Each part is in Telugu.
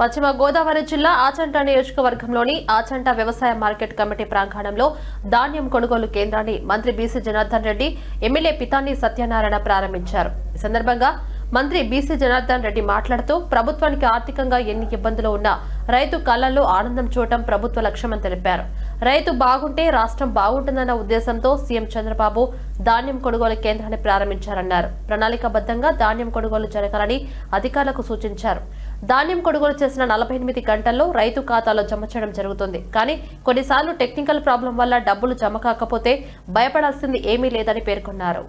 పశ్చిమ గోదావరి జిల్లా ఆచంట నియోజకవర్గంలోని ఆచంట వ్యవసాయ మార్కెట్ కమిటీ ప్రాంగణంలో ధాన్యం కొనుగోలు కేంద్రాన్ని మంత్రి బీసీ జనార్దన్ రెడ్డి ఎమ్మెల్యే పితాని సత్యనారాయణ ప్రారంభించారు. ఈ సందర్భంగా మంత్రి బీసీ జనార్దన్ రెడ్డి మాట్లాడుతూ ప్రభుత్వానికి ఆర్థికంగా ఎన్ని ఇబ్బందులు ఉన్నా రైతు కళ్ళలో ఆనందం చూడటం ప్రభుత్వ లక్ష్యమని తెలిపారు. రైతు బాగుంటే రాష్ట్రం బాగుంటుందన్న ఉద్దేశంతో సీఎం చంద్రబాబు ధాన్యం కొనుగోలు కేంద్రాన్ని ప్రారంభించారన్నారు. ప్రణాళికాబద్ధంగా ధాన్యం కొనుగోలు జరగాలని అధికారులకు సూచించారు. ధాన్యం కొనుగోలు చేసిన నలభై ఎనిమిది గంటల్లో రైతు ఖాతాలో జమ చేయడం జరుగుతుంది. కానీ కొన్నిసార్లు టెక్నికల్ ప్రాబ్లం వల్ల డబ్బులు జమ కాకపోతే భయపడాల్సింది ఏమీ లేదని పేర్కొన్నారు.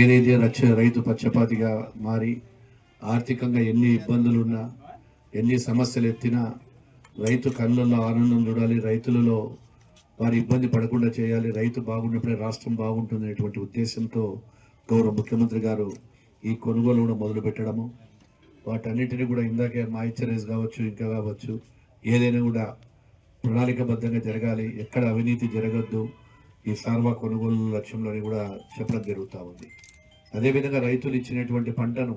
ఏదైతే రక్ష రైతు పక్షపాతిగా మారి ఆర్థికంగా ఎన్ని ఇబ్బందులున్నా ఎన్ని సమస్యలు ఎత్తినా రైతు కళ్ళల్లో ఆనందం చూడాలి రైతులలో వారి ఇబ్బంది పడకుండా చేయాలి రైతు బాగున్నప్పుడే రాష్ట్రం బాగుంటుంది అనేటువంటి ఉద్దేశంతో గౌరవ ముఖ్యమంత్రి గారు ఈ కొనుగోలు కూడా మొదలు పెట్టడము వాటన్నిటిని కూడా ఇందాకే మాయిశ్చరైజ్ కావచ్చు ఇంకా కావచ్చు ఏదైనా కూడా ప్రణాళికబద్ధంగా జరగాలి ఎక్కడ అవినీతి జరగద్దు ఈ సార్వా కొనుగోలు లక్ష్యంలోని కూడా చెప్పడం జరుగుతూ ఉంది. అదేవిధంగా రైతులు ఇచ్చినటువంటి పంటను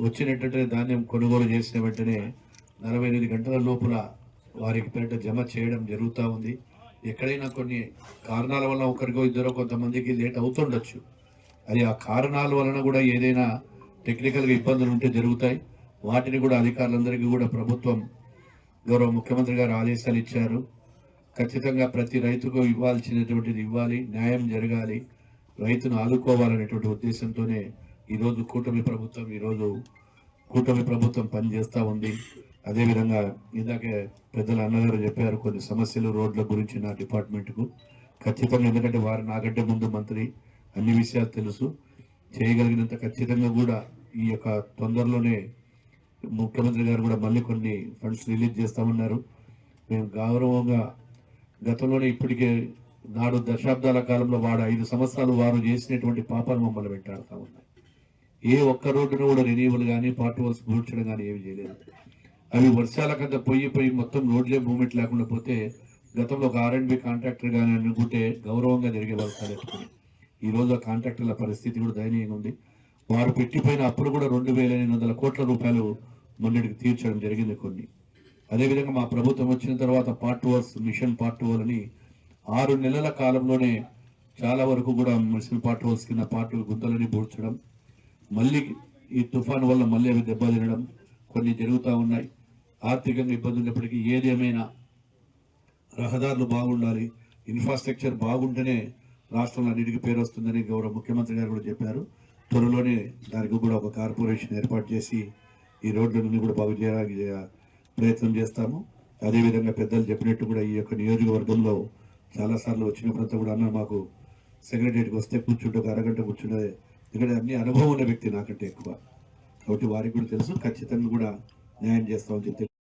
వచ్చినటువంటి ధాన్యం కొనుగోలు చేసిన వెంటనే నలభై ఎనిమిది గంటల లోపల వారికి పేరిట జమ చేయడం జరుగుతూ ఉంది. ఎక్కడైనా కొన్ని కారణాల వల్ల ఒకరికో ఇద్దరో కొంతమందికి లేట్ అవుతుండొచ్చు. అది ఆ కారణాల వలన కూడా ఏదైనా టెక్నికల్గా ఇబ్బందులు ఉంటే జరుగుతాయి. వాటిని కూడా అధికారులందరికీ కూడా ప్రభుత్వం గౌరవ ముఖ్యమంత్రి గారు ఆదేశాలు ఇచ్చారు. ఖచ్చితంగా ప్రతి రైతుకు ఇవ్వాల్సినటువంటిది ఇవ్వాలి న్యాయం జరగాలి రైతును ఆదుకోవాలనేటువంటి ఉద్దేశంతోనే ఈరోజు కూటమి ప్రభుత్వం ఈరోజు కూటమి ప్రభుత్వం పనిచేస్తూ ఉంది. అదేవిధంగా ఇందాకే పెద్దల అన్నగారు చెప్పారు కొన్ని సమస్యలు రోడ్ల గురించి నా డిపార్ట్మెంట్కు. ఖచ్చితంగా ఎందుకంటే వారు నాకంటే ముందు మంత్రి అన్ని విషయాలు తెలుసు. చేయగలిగినంత ఖచ్చితంగా కూడా ఈ యొక్క తొందరలోనే ముఖ్యమంత్రి గారు కూడా మళ్ళీ కొన్ని ఫండ్స్ రిలీజ్ చేస్తామన్నారు. మేము గౌరవంగా గతంలోనే ఇప్పటికే నాడు దశాబ్దాల కాలంలో వాడు ఐదు సంవత్సరాలు వారు చేసినటువంటి పాపాలు మమ్మల్ని వెంటాడుతూ ఉన్నాయి. ఏ ఒక్క రోడ్డును కూడా రెన్యూవల్ కానీ పార్ట్ వర్క్స్ పూడ్చడం కానీ ఏమి చేయలేదు. అవి వర్షాల కింద పొయ్యి పోయి మొత్తం రోడ్లే మూమెంట్ లేకుండా పోతే గతంలో ఒక ఆర్ఎండ్బి కాంట్రాక్టర్ కానీ అనుకుంటే గౌరవంగా జరిగే వాళ్ళు ఈ రోజు ఆ కాంట్రాక్టర్ల పరిస్థితి కూడా దయనీయంగా ఉంది. వారు పెట్టిపోయిన అప్పులు కూడా రెండు వేల ఎనిమిది వందల కోట్ల రూపాయలు మొన్నటికి తీర్చడం జరిగింది కొన్ని. అదేవిధంగా మా ప్రభుత్వం వచ్చిన తర్వాత పార్ట్ వర్క్స్ మిషన్ పార్ట్ వర్ అని ఆరు నెలల కాలంలోనే చాలా వరకు కూడా మిషన్ పార్ట్ వర్క్స్ కింద పార్ట్ గుంతలని పూడ్చడం మళ్ళీ ఈ తుఫాన్ వల్ల మళ్ళీ అవి దెబ్బతినడం కొన్ని జరుగుతూ ఉన్నాయి. ఆర్థికంగా ఇబ్బంది ఉన్నప్పటికీ ఏదేమైనా రహదారులు బాగుండాలి ఇన్ఫ్రాస్ట్రక్చర్ బాగుంటేనే రాష్ట్రంలో అన్నిటికీ పేరు వస్తుందని గౌరవ ముఖ్యమంత్రి గారు కూడా చెప్పారు. త్వరలోనే దానికి కూడా ఒక కార్పొరేషన్ ఏర్పాటు చేసి ఈ రోడ్లన్నీ కూడా బాగు చేయడానికి ప్రయత్నం చేస్తాము. అదేవిధంగా పెద్దలు చెప్పినట్టు కూడా ఈ యొక్క నియోజకవర్గంలో చాలాసార్లు వచ్చినప్పుడంతా కూడా అన్న మాకు సెక్రటరీకి వస్తే కూర్చుంటే ఒక అరగంట కూర్చుంటే ఎందుకంటే అన్ని అనుభవం ఉన్న వ్యక్తి నాకంటే ఎక్కువ. కాబట్టి వారికి కూడా తెలుసు. ఖచ్చితంగా కూడా న్యాయం చేస్తామని చెప్పి